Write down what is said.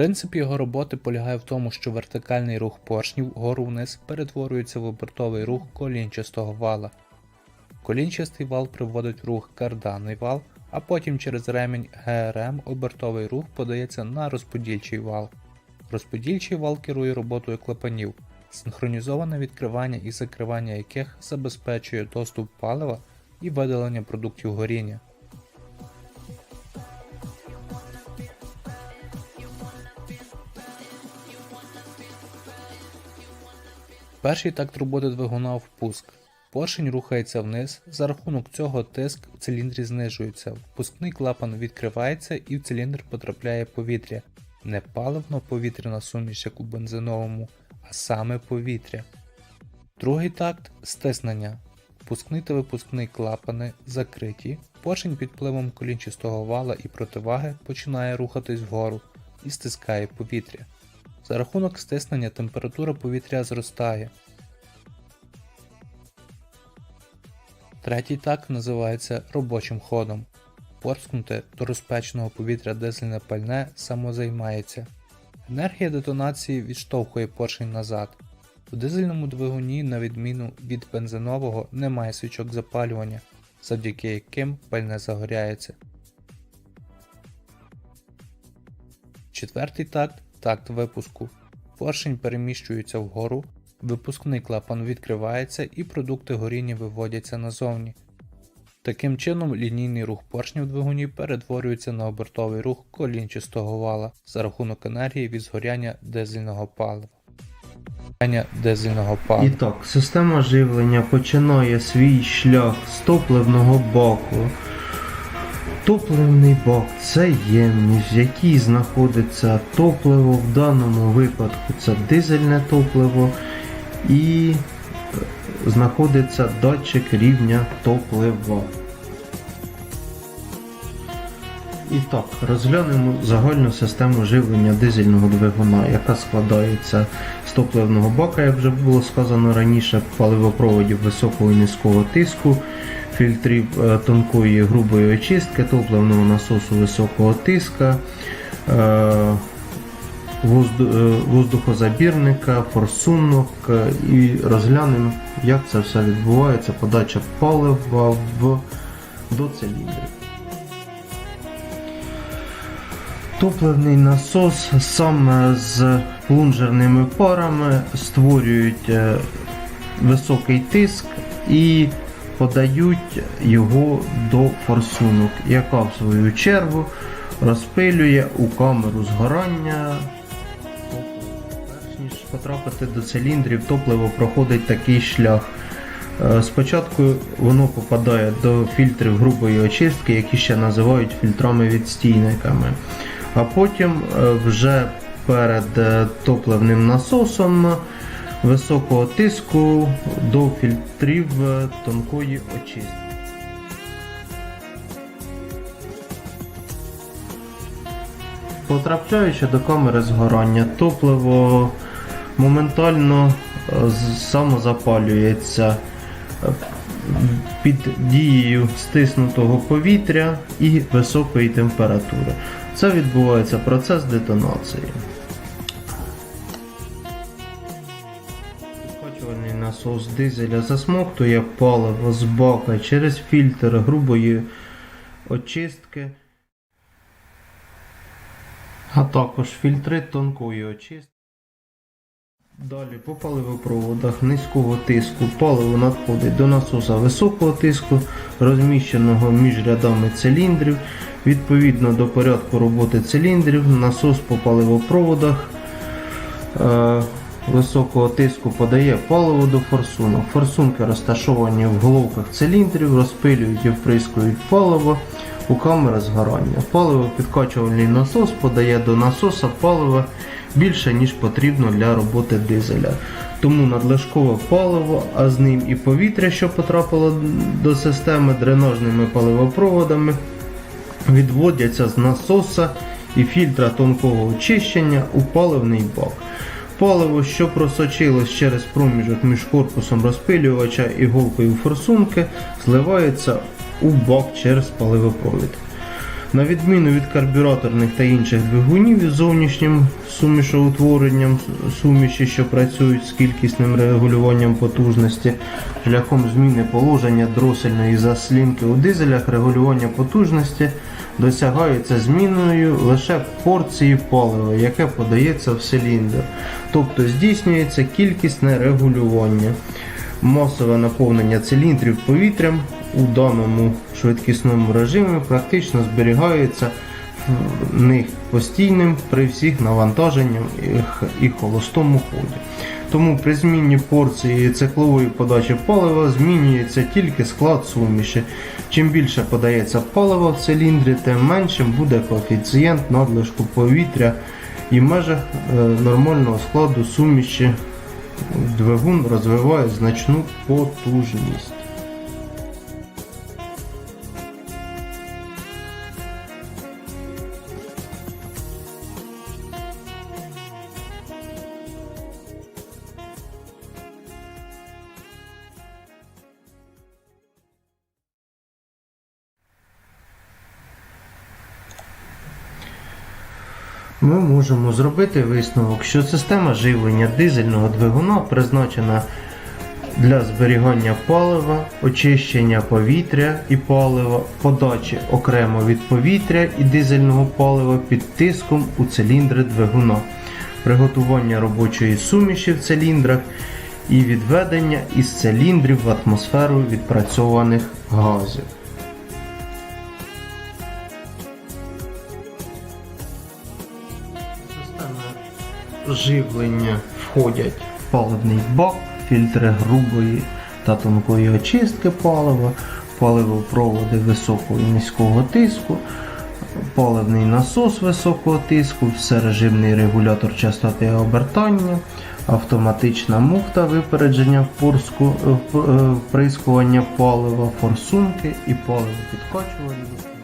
Принцип його роботи полягає в тому, що вертикальний рух поршнів вгору вниз перетворюється в обертовий рух колінчастого вала. Колінчастий вал приводить в рух карданний вал, а потім через ремінь ГРМ обертовий рух подається на розподільчий вал. Розподільчий вал керує роботою клапанів, синхронізоване відкривання і закривання яких забезпечує доступ палива і видалення продуктів горіння. Перший такт роботи двигуна впуск. Поршень рухається вниз, за рахунок цього тиск в циліндрі знижується, впускний клапан відкривається і в циліндр потрапляє повітря. Не паливно-повітряна суміш, як у бензиновому, а саме повітря. Другий такт стиснення. Впускний та випускний клапани закриті, поршень під впливом колінчастого вала і противаги починає рухатись вгору і стискає повітря. За рахунок стиснення температура повітря зростає. Третій такт називається робочим ходом. Порскнуте до розпеченого повітря дизельне пальне самозаймається. Енергія детонації відштовхує поршень назад. У дизельному двигуні, на відміну від бензинового, немає свічок запалювання, завдяки яким пальне загоряється. Четвертий такт такт випуску. Поршень переміщується вгору, випускний клапан відкривається і продукти горіння виводяться назовні. Таким чином, лінійний рух поршня в двигуні перетворюється на обертовий рух колінчастого вала за рахунок енергії від згоряння дизельного палива. Дизельного І палива. так, система живлення починає свій шлях з топливного баку. Топливний бак це ємність, в якій знаходиться топливо, в даному випадку це дизельне топливо і е, знаходиться датчик рівня топлива. І так, розглянемо загальну систему живлення дизельного двигуна, яка складається з топливного бака, як вже було сказано раніше, паливопроводів високого і низького тиску, фільтрів е, тонкої грубої очистки, топливного насосу високого тиска, е, е, воздухозабірника, форсунок і розглянемо, як це все відбувається, подача палива в, до циліндрів. Топливний насос саме з плунжерними парами створюють е, високий тиск і подають його до форсунок, яка в свою чергу розпилює у камеру згорання. Перш ніж потрапити до циліндрів, топливо проходить такий шлях. Е, Спочатку воно попадає до фільтрів грубої очистки, які ще називають фільтрами-відстійниками. А потім е, вже перед е, топливним насосом високого тиску до фільтрів е, тонкої очистки. Потрапляючи до камери згорання, топливо моментально самозапалюється під дією стиснутого повітря і високої температури. Це відбувається процес детонації. Підкачувальний насос дизеля засмоктує паливо з бака через фільтр грубої очистки, а також фільтри тонкої очистки. Далі по паливопроводах низького тиску паливо надходить до насоса високого тиску, розміщеного між рядами циліндрів. Відповідно до порядку роботи циліндрів, насос по паливопроводах е, високого тиску подає паливо до форсунок. Форсунки розташовані в головках циліндрів, розпилюють і вприскують паливо у камери згорання. Паливо підкачувальний насос подає до насоса паливо більше, ніж потрібно для роботи дизеля. Тому надлишкове паливо, а з ним і повітря, що потрапило до системи дренажними паливопроводами, відводяться з насоса і фільтра тонкого очищення у паливний бак. Паливо, що просочилось через проміжок між корпусом розпилювача і голкою форсунки, зливається у бак через паливопровід. На відміну від карбюраторних та інших двигунів із зовнішнім сумішоутворенням суміші, що працюють з кількісним регулюванням потужності, шляхом зміни положення дросельної заслінки у дизелях регулювання потужності досягається зміною лише порції палива, яке подається в циліндр. Тобто здійснюється кількісне регулювання. Масове наповнення циліндрів повітрям у даному швидкісному режимі практично зберігається в них постійним при всіх навантаженнях і холостому ході. Тому при зміні порції циклової подачі палива змінюється тільки склад суміші. Чим більше подається палива в циліндрі, тим меншим буде коефіцієнт надлишку повітря і в межах е, нормального складу суміші двигун розвиває значну потужність. Ми можемо зробити висновок, що система живлення дизельного двигуна призначена для зберігання палива, очищення повітря і палива, подачі окремо від повітря і дизельного палива під тиском у циліндри двигуна, приготування робочої суміші в циліндрах і відведення із циліндрів в атмосферу відпрацьованих газів. Живлення входять паливний бак, фільтри грубої та тонкої очистки палива, паливопроводи високого і низького тиску, паливний насос високого тиску, всережимний регулятор частоти обертання, автоматична муфта випередження е, вп- вприскування палива, форсунки і паливопідкачувальні.